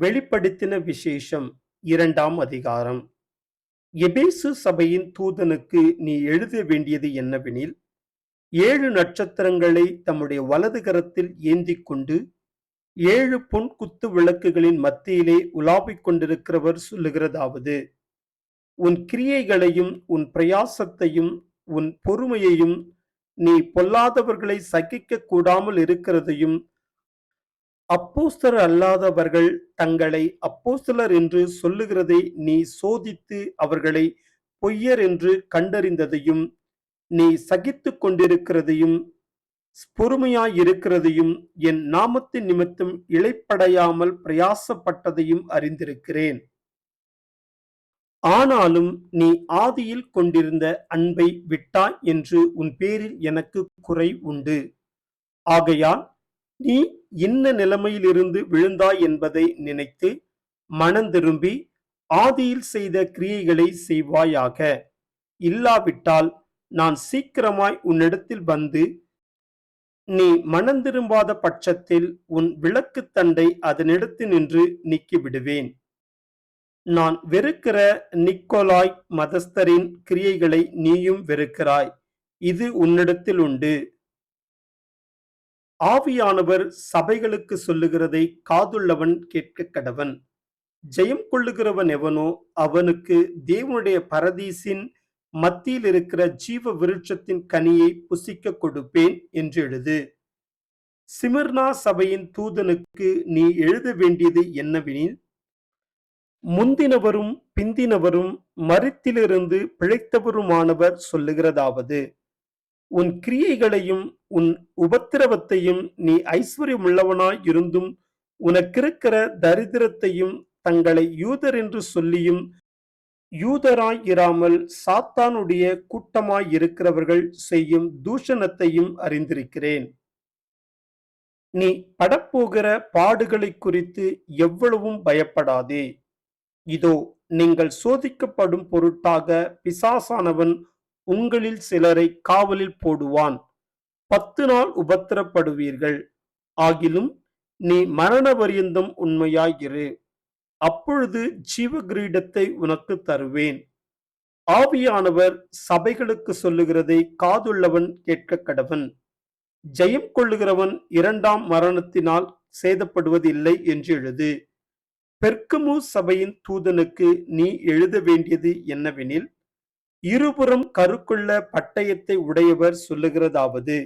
வெளிப்படுத்தின விசேஷம் இரண்டாம் அதிகாரம். எபேசு சபையின் தூதனுக்கு நீ எழுத வேண்டியது என்னவெனில் ஏழு நட்சத்திரங்களை தம்முடைய வலது கரத்தில் ஏந்திக் கொண்டு ஏழு பொன் குத்து விளக்குகளின் மத்தியிலே உலாவிக் கொண்டிருக்கிறவர் சொல்லுகிறதாவது உன் கிரியைகளையும் உன் பிரயாசத்தையும் உன் பொறுமையையும் நீ பொல்லாதவர்களை சகிக்க கூடாமல் இருக்கிறதையும் அப்போஸ்தர் அல்லாதவர்கள் தங்களை அப்போஸ்தலர் என்று சொல்லுகிறதை நீ சோதித்து அவர்களை பொய்யர் என்று கண்டறிந்ததையும் நீ சகித்துக் கொண்டிருக்கிறதையும் பொறுமையாயிருக்கிறதையும் என் நாமத்தின் நிமித்தம் இழைப்படையாமல் பிரயாசப்பட்டதையும் அறிந்திருக்கிறேன். ஆனாலும் நீ ஆதியில் கொண்டிருந்த அன்பை விட்டாய் என்று உன் பேரில் எனக்கு குறை உண்டு. ஆகையால் நீ இன்ன நிலைமையிலிருந்து விழுந்தாய் என்பதை நினைத்து மனந்திரும்பி ஆதியில் செய்த கிரியைகளை செய்வாயாக. இல்லாவிட்டால் நான் சீக்கிரமாய் உன்னிடத்தில் வந்து நீ மனந்திரும்பாத பட்சத்தில் உன் விளக்கு தண்டை அதனிடத்தினின்று நின்று நீக்கிவிடுவேன். நான் வெறுக்கிற நிக்கோலாய் மதஸ்தரின் கிரியைகளை நீயும் வெறுக்கிறாய். இது உன்னிடத்தில் உண்டு. ஆவியானவர் சபைகளுக்கு சொல்லுகிறதை காதுள்ளவன் கேட்க கடவன். ஜெயம் கொள்ளுகிறவன் எவனோ அவனுக்கு தேவனுடைய பரதீசின் மத்தியில் இருக்கிற ஜீவ விருட்சத்தின் கனியை புசிக்க கொடுப்பேன் என்று எழுது. சிமிர்னா சபையின் தூதனுக்கு நீ எழுத வேண்டியது என்னவெனில் முந்தினவரும் பிந்தினவரும் மரித்திலிருந்து பிழைத்தவருமானவர் சொல்லுகிறதாவது உன் கிரியைகளையும் உன் உபத்திரவத்தையும் நீ ஐஸ்வர்யமுள்ளவனாய் இருந்தும் உனக்கிருக்கிற தரித்திரத்தையும் தங்களை யூதர் என்று சொல்லியும் யூதராய் இராமல் சாத்தானுடைய கூட்டமாய் இருக்கிறவர்கள் செய்யும் தூஷணத்தையும் அறிந்திருக்கிறேன். நீ படப்போகிற பாடுகளை குறித்து எவ்வளவும் பயப்படாதே. இதோ நீங்கள் சோதிக்கப்படும் பொருட்டாக பிசாசானவன் உங்களில் சிலரை காவலில் போடுவான். பத்து நாள் உபத்திரப்படுவீர்கள். ஆகிலும் நீ மரண பரியந்தம் உண்மையாயிரு. அப்பொழுது ஜீவ கிரீடத்தை உனக்கு தருவேன். ஆவியானவர் சபைகளுக்கு சொல்லுகிறதை காதுள்ளவன் கேட்க கடவன். ஜெயம் கொள்ளுகிறவன் இரண்டாம் மரணத்தினால் சேதப்படுவதில்லை என்று எழுது. பெர்கமு சபையின் தூதனுக்கு நீ எழுத வேண்டியது என்னவெனில் இருபுறம் கருக்குள்ள பட்டயத்தை உடையவர் சொல்லுகிறதாவது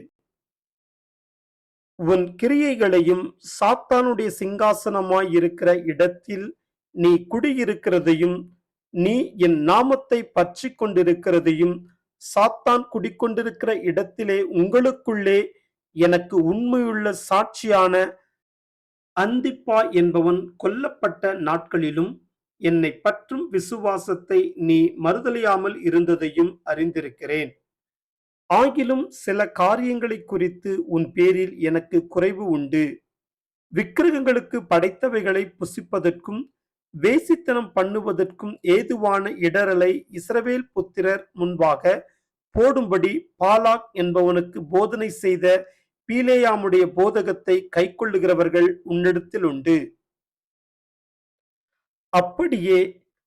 உன் கிரியைகளையும் சாத்தானுடைய சிங்காசனமாய் இருக்கிற இடத்தில் நீ குடியிருக்கிறதையும் நீ என் நாமத்தை பற்றி கொண்டிருக்கிறதையும் சாத்தான் குடிக்கொண்டிருக்கிற இடத்திலே உங்களுக்குள்ளே எனக்கு உண்மையுள்ள சாட்சியான அந்திப்பா என்பவன் கொல்லப்பட்ட நாட்களிலும் என்னை பற்றும் விசுவாசத்தை நீ மறுதலியாமல் இருந்ததையும் அறிந்திருக்கிறேன். ஆகிலும் சில காரியங்களை குறித்து உன் பேரில் எனக்கு குறைவு உண்டு. விக்கிரகங்களுக்கு படைத்தவைகளை புசிப்பதற்கும் வேசித்தனம் பண்ணுவதற்கும் ஏதுவான இடரலை இஸ்ரவேல் புத்திரர் முன்பாக போடும்படி பாலாக் என்பவனுக்கு போதனை செய்த பீலேயாமுடைய போதகத்தை கைக்கொள்ளுகிறவர்கள் உன்னிடத்தில் உண்டு. அப்படியே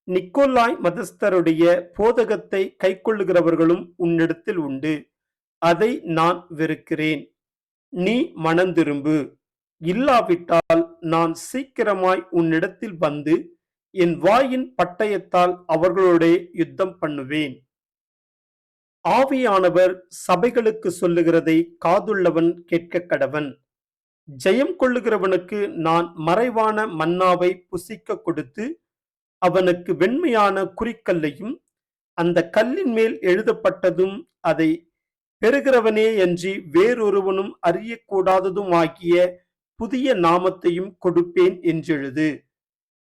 நிக்கோலாய் மதஸ்தருடைய போதகத்தை கைக்கொள்ளுகிறவர்களும் உன்னிடத்தில் உண்டு. அதை நான் வெறுக்கிறேன். நீ மனந்திரும்பு. இல்லாவிட்டால் நான் சீக்கிரமாய் உன்னிடத்தில் வந்து என் வாயின் பட்டயத்தால் அவர்களோட யுத்தம் பண்ணுவேன். ஆவியானவர் சபைகளுக்கு சொல்லுகிறதை காதுள்ளவன் கேட்க கடவன் ஜெயம் கொள்ளுகிறவனுக்கு நான் மறைவான மன்னாவை புசிக்க கொடுத்து அவனுக்கு வெண்மையான குறிக்கல்லையும் அந்த கல்லின் மேல் எழுதப்பட்டதும் அதை பெறுகிறவனே அன்றி வேறொருவனும் அறியக்கூடாததுமாகிய புதிய நாமத்தையும் கொடுப்பேன் என்றெழுது.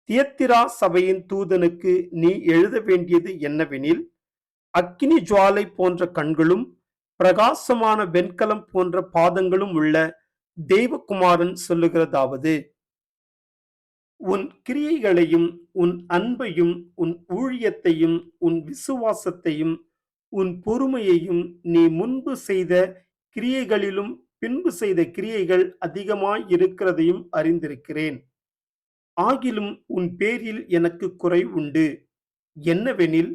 தியத்திரா சபையின் தூதனுக்கு நீ எழுத வேண்டியது என்னவெனில் அக்கினி ஜுவாலை போன்ற கண்களும் பிரகாசமான வெண்கலம் போன்ற பாதங்களும் உள்ள தெய்வகுமாரன் சொல்லுகிறதாவது உன் கிரியைகளையும் உன் அன்பையும் உன் ஊழியத்தையும் உன் விசுவாசத்தையும் உன் பொறுமையையும் நீ முன்பு செய்த கிரியைகளிலும் பின்பு செய்த கிரியைகள் அதிகமாய் இருக்கிறதையும் அறிந்திருக்கிறேன். ஆகிலும் உன் பேரில் எனக்கு குறை உண்டு. என்னவெனில்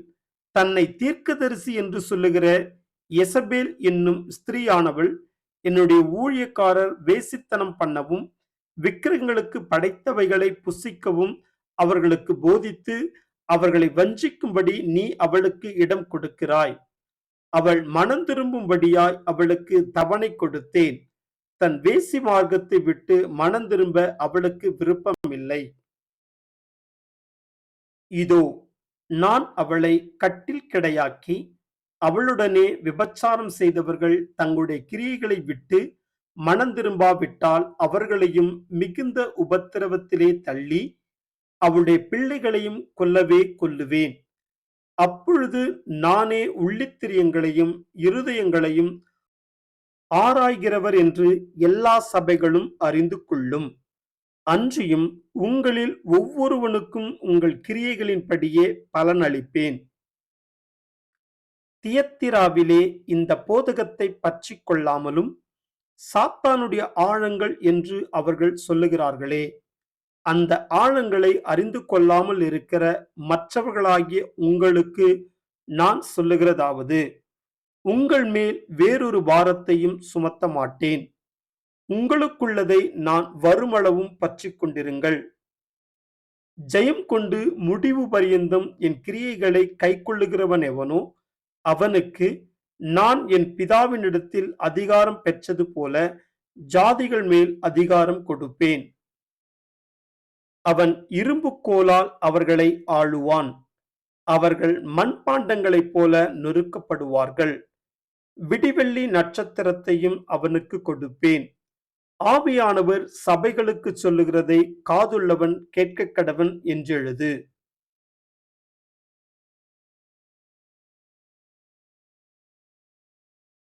தன்னை தீர்க்கதரிசி என்று சொல்லுகிற எசபேல் என்னும் ஸ்திரீயானவள் என்னுடைய ஊழியக்காரர் வேசித்தனம் பண்ணவும் விக்கிரகங்களுக்கு படைத்தவைகளை புசிக்கவும் அவர்களுக்கு போதித்து அவர்களை வஞ்சிக்கும்படி நீ அவளுக்கு இடம் கொடுக்கிறாய். அவள் மனம் திரும்பும்படியாய் அவளுக்கு தவணை கொடுத்தேன். தன் வேசி மார்க்கத்தை விட்டு மனம் திரும்ப அவளுக்கு விருப்பமில்லை. இதோ நான் அவளை கட்டில் கிடையாக்கி அவளுடனே விபச்சாரம் செய்தவர்கள் தங்களுடைய கிரியைகளை விட்டு மனம் திரும்பாவிட்டால் அவர்களையும் மிகுந்த உபத்திரவத்திலே தள்ளி அவளுடைய பிள்ளைகளையும் கொல்லவே கொல்லுவேன். அப்பொழுது நானே உள்ளித்திரியங்களையும் இருதயங்களையும் ஆராய்கிறவர் என்று எல்லா சபைகளும் அறிந்து கொள்ளும். அன்றியும் உங்களில் ஒவ்வொருவனுக்கும் உங்கள் கிரியைகளின்படியே பலனளிப்பேன். தியத்திராவிலே இந்த போதகத்தை பற்றி கொள்ளாமலும் சாத்தானுடைய ஆழங்கள் என்று அவர்கள் சொல்லுகிறார்களே. அந்த ஆழங்களை அறிந்து கொள்ளாமல் இருக்கிற மற்றவர்களாகிய உங்களுக்கு நான் சொல்லுகிறதாவது உங்கள் மேல் வேறொரு பாரத்தையும் சுமத்த மாட்டேன். உங்களுக்குள்ளதை நான் வருமளவும் பற்றி கொண்டிருங்கள். ஜெயம் கொண்டு முடிவு பரியந்தம் என் கிரியைகளை கைக்கொள்ளுகிறவன் எவனோ அவனுக்கு நான் என் பிதாவினிடத்தில் அதிகாரம் பெற்றது போல ஜாதிகள் மேல் அதிகாரம் கொடுப்பேன். அவன் இரும்பு கோலால் அவர்களை ஆளுவான். அவர்கள் மண்பாண்டங்களைப் போல நொறுக்கப்படுவார்கள். விடிவெள்ளி நட்சத்திரத்தையும் அவனுக்கு கொடுப்பேன். ஆவியானவர் சபைகளுக்கு சொல்லுகிறதை காதுள்ளவன் கேட்க கடவன் என்றெழுது.